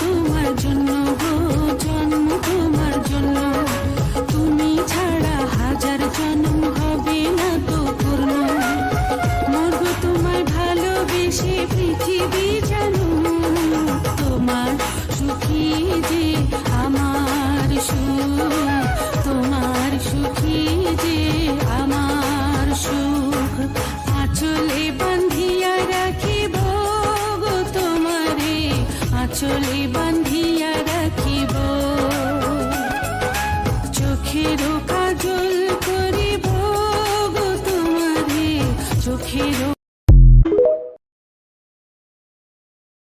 তোমার জন্য গো, জন্ম তোমার জন্য। তুমি ছাড়া হাজার জন্ম হবে না তো পূর্ণ। মরব তোমায় ভালোবেসে পৃথিবী জানো তোমার সুখী যে আঁচলে বান্ধিয়া রাখিব। চোখের